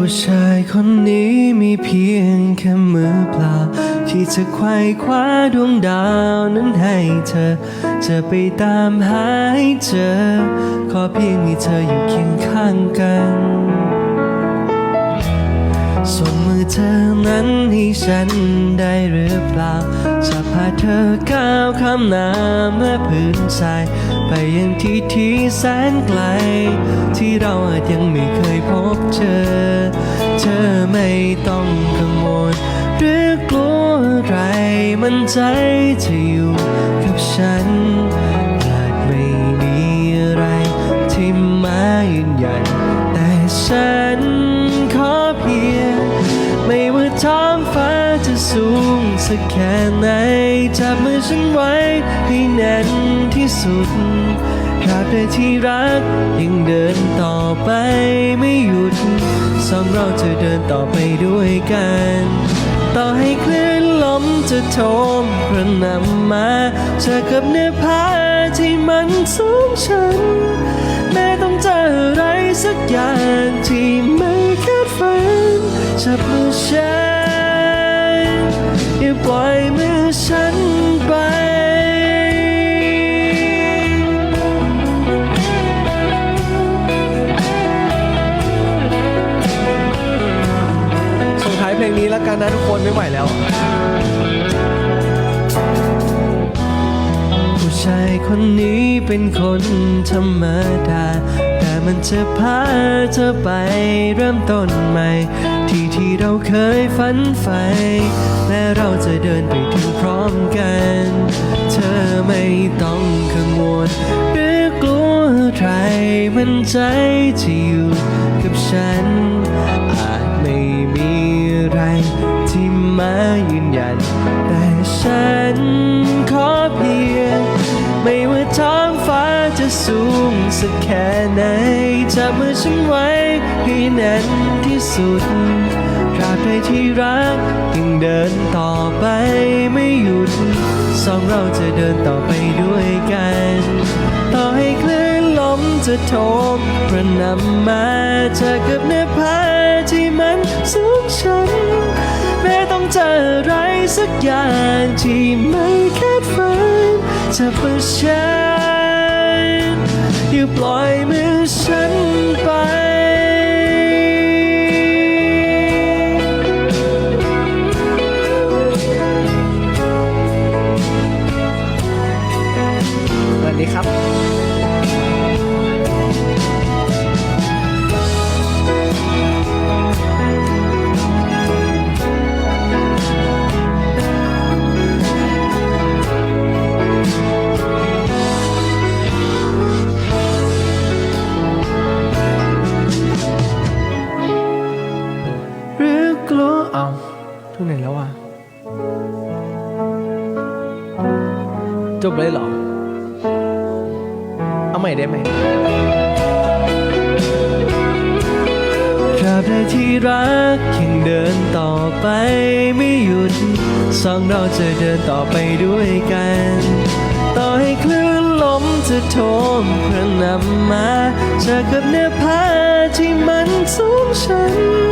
ผู้ชายคนนี้มีเพียงแค่มือเปล่า ที่จะไขว่คว้าดวงดาวนั้นให้เธอ จะไปตามหาให้เจอ ขอเพียงมีเธออยู่เคียงข้างกันส่งมือเธอนั้นให้ฉันได้หรือเปล่า จะพาเธอก้าวข้ามน้ำและพื้นทราย ไปยังที่ที่แสนไกล ที่เราอาจยังไม่เคยพบเจอเธอ ไม่ต้องกังวลหรือกลัวอะไรมันใจจะอยู่กับฉันอาจไม่มีอะไรที่มายืนยัน แต่ฉันขอเพียงไม่ว่าท้องฟ้าจะสูงสักแค่ไหนจับมือฉันไว้ให้แน่นที่สุด ตราบใดที่รักยังเดินต่อไปไม่หยุดสองเราจะเดินต่อไปด้วยกัน ต่อให้คลื่นลมจะโทมกระหนำมาเจอกับเนื้อผ้าที่มันสูงชัน แม้ต้องเจออะไรสักอย่างที่ไม่คาดฝันจับมือฉัน กันนะทุกคนไม่ไหวแล้ว ผู้ชายคนนี้เป็นคนธรรมดา แต่มันจะพาเธอไปเริ่มต้นใหม่ ที่ที่เราเคยฝันใฝ่แม้เราจะเดินไปถึงพร้อมกัน เธอไม่ต้องกังวลหรือกลัวใครมันใจที่อยู่กับฉัน ฉันขอเพียง ไม่ว่าท้องฟ้าจะสูงสักแค่ไหนจับมือฉันไว้ให้แน่นที่สุดตราบใดที่รักยังเดินต่อไปไม่หยุด สองเราจะเดินต่อไปด้วยกัน ต่อให้คลื่นลมจะโทมกระหนำมาเจอกับเนื้อผ้าที่มันสูงชันแม้ต้องเจออะไร สักอย่างที่ไม่คาดฝันจะเพื่อฉันอย่าปล่อยมือฉัน บเลยเหรอ เอาใหม่ได้ไหมตราบใดที่รักยังเดินต่อไปไม่หยุด สองเราจะเดินต่อไปด้วยกัน ต่อให้คลื่นลมจะโทมกระหนำมาเจอกับเนื้อผ้าที่มันสูงชัน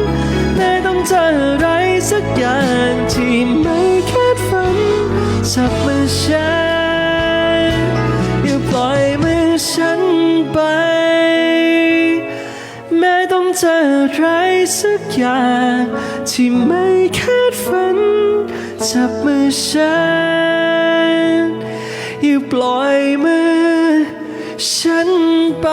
เจออะไรสักอย่าง ที่ไม่คาดฝัน จับมือฉัน อย่าปล่อยมือฉันไป